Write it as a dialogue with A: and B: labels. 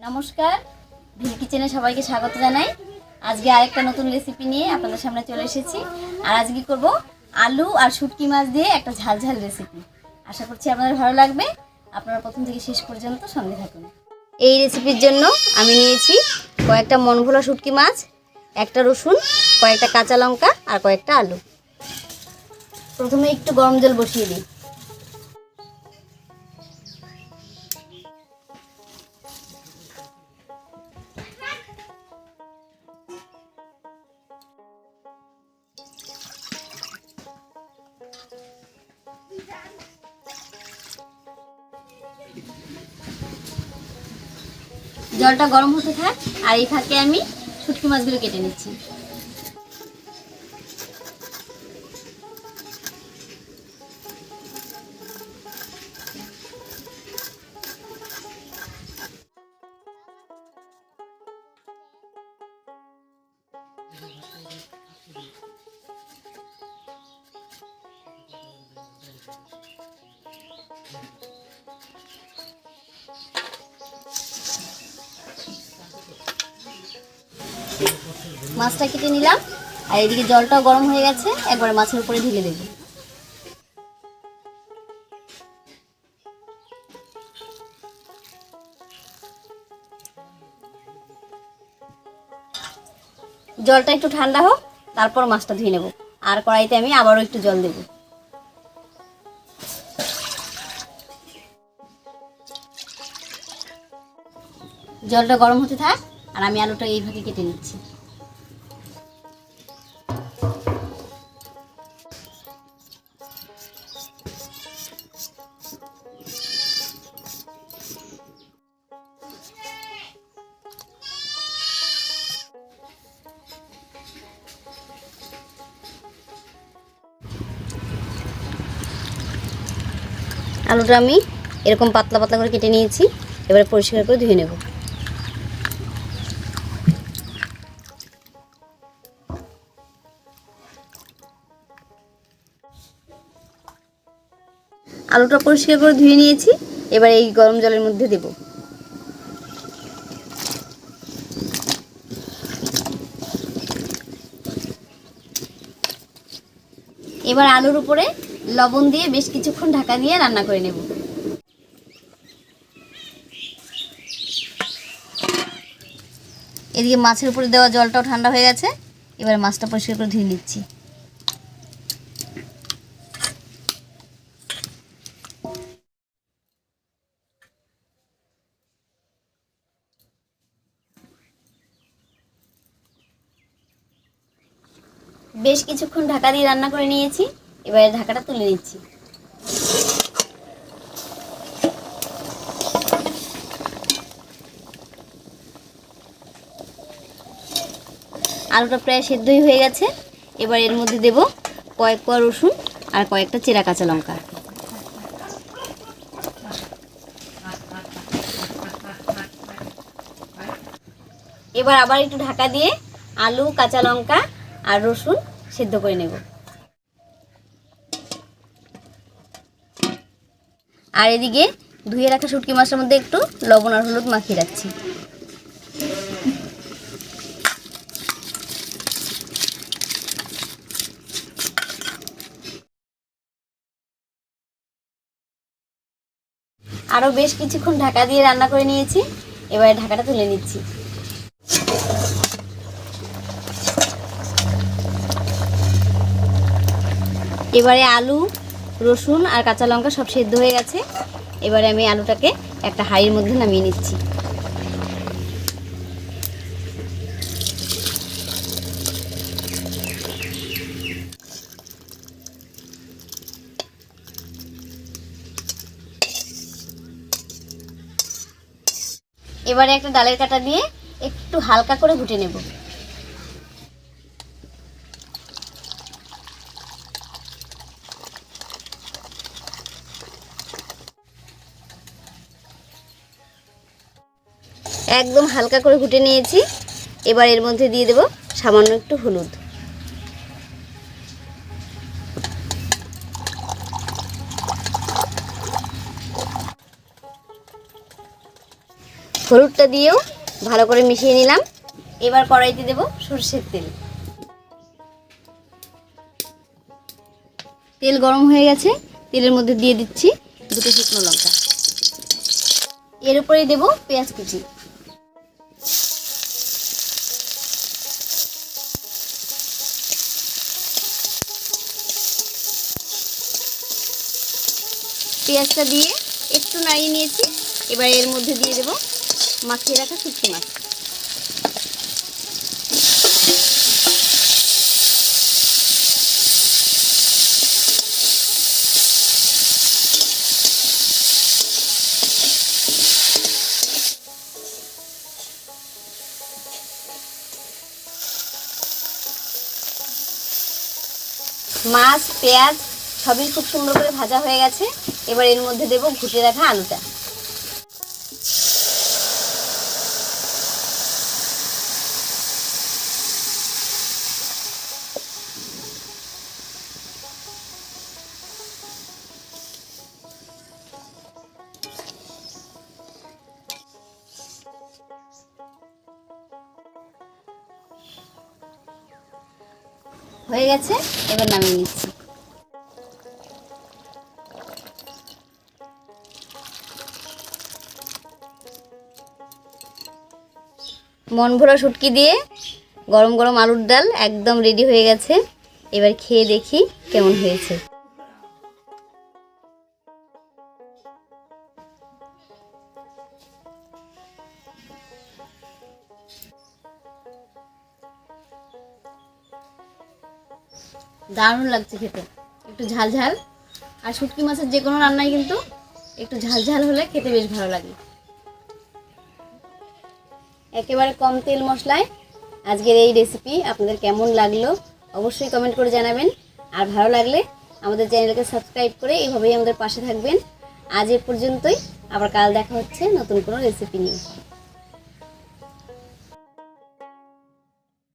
A: নমস্কার। ভিল কিচেনে সবাইকে স্বাগত জানাই। আজকে আরেকটা নতুন রেসিপি নিয়ে আপনাদের সামনে চলে এসেছি। আর আজকে করব? আলু আর শুটকি মাছ দিয়ে একটা ঝাল ঝাল রেসিপি আশা করছি আপনাদের ভালো লাগবে। আপনারা প্রথম থেকে শেষ পর্যন্ত সঙ্গে থাকুন। এই রেসিপির জন্য আমি নিয়েছি কয়েকটা মনভোলা শুটকি মাছ, একটা রসুন, কয়েকটা কাঁচা লঙ্কা আর কয়েকটা আলু। প্রথমে একটু গরম জল বসিয়ে দিই। জলটা গরম হতে থাক আর এই ফাঁকে আমি শুটকি মাছগুলো কেটে নিচ্ছি। মাছটা কেটে নিলাম, আর এদিকে জলটাও গরম হয়ে গেছে, একবারে মাছের উপরে ঢেলে দেবো। জলটা একটু ঠান্ডা হোক, তারপর মাছটা ধুয়ে নেব। আর কড়াইতে আমি আবারও একটু জল দেব। জলটা গরম হতে থাক, আর আমি আলুটা এইভাবে কেটে নিচ্ছি। আলুটা আমি এরকম পাতলা পাতলা করে কেটে নিয়েছি, এবারে পরিষ্কার করে ধুয়ে নেব। আলুটা পরিষ্কার করে ধুয়ে নিয়েছি। এবার এই গরম জলের মধ্যে দেব। এবার আলুর উপরে লবণ দিয়ে বেশ কিছুক্ষণ ঢাকা দিয়ে রান্না করে নেব। এদিকে মাছের উপরে দেওয়া জলটাও ঠান্ডা হয়ে গেছে। এবার মাছটা পরিষ্কার করে ধুয়ে নিচ্ছি। বেশ কিছুক্ষণ ঢাকা দিয়ে রান্না করে নিয়েছি। এবারে ঢাকাটা তুলে নিচ্ছি। আলুটা প্রায় সেদ্ধই হয়ে গেছে। এবার এর মধ্যে দেব কয়েক কোয়া রসুন আর কয়েকটা চেরা কাঁচা লঙ্কা। এবার আবার একটু ঢাকা দিয়ে আলু, কাঁচা লঙ্কা আর রসুন সেদ্ধ করে নেব। আর এদিকে ধুয়ে রাখা শুটকি মাছের মধ্যে একটু লবণ আর হলুদ মাখিয়ে রাখছি। আরও বেশ কিছুক্ষণ ঢাকা দিয়ে রান্না করে নিয়েছি। এবারে ঢাকাটা তুলে নিচ্ছি। এবারে আলু, রসুন আর কাঁচা লঙ্কা সব সেদ্ধ হয়ে গেছে। এবারে আমি আলুটাকে একটা হাঁড়ির মধ্যে নামিয়ে নিচ্ছি। এবারে একটা ডালের কাটা দিয়ে একটু হালকা করে ঘুটে নেব। একদম হালকা করে ঘুটে নিয়েছি। এবার এর মধ্যে দিয়ে দেব সামান্য একটু হলুদ।
B: হলুদটা দিয়েও ভালো করে মিশিয়ে নিলাম।
A: এবার কড়াইতে দেব সরষের তেল। তেল গরম হয়ে গেছে। তেলের মধ্যে দিয়ে দিচ্ছি দুটো শুকনো লঙ্কা। এর উপরেই দেব পেঁয়াজ কুচি। পেঁয়াজটা দিয়ে একটু নাড়িয়ে নিয়েছি। এবার এর মধ্যে দিয়ে দেব মাখিয়ে রাখা শুটকি মাছ। মাছ, পেঁয়াজ সবই খুব সুন্দর করে ভাজা হয়ে গেছে। এবার এর মধ্যে দেব ঘুটে রাখা আলুটা। হয়ে গেছে এবার নামিয়ে নিচ্ছি। মন ভরা শুটকি দিয়ে গরম গরম আলুর ডাল একদম রেডি হয়ে গেছে। এবার খেয়ে দেখি কেমন হয়েছে। দারুণ লাগছে খেতে। একটু ঝাল ঝাল। আর শুটকি মাছের যে কোনো রান্নাই কিন্তু একটু ঝাল ঝাল হলে খেতে বেশ ভালো লাগে। একেবারে কম তেল মশলায় আজকের এই রেসিপি আপনাদের কেমন লাগল অবশ্যই কমেন্ট করে জানাবেন। আর ভালো লাগলে আমাদের চ্যানেলকে সাবস্ক্রাইব করে এইভাবেই আমাদের পাশে থাকবেন। আজ এ পর্যন্তই, আবার কাল দেখা হচ্ছে নতুন কোনো রেসিপি নিয়ে।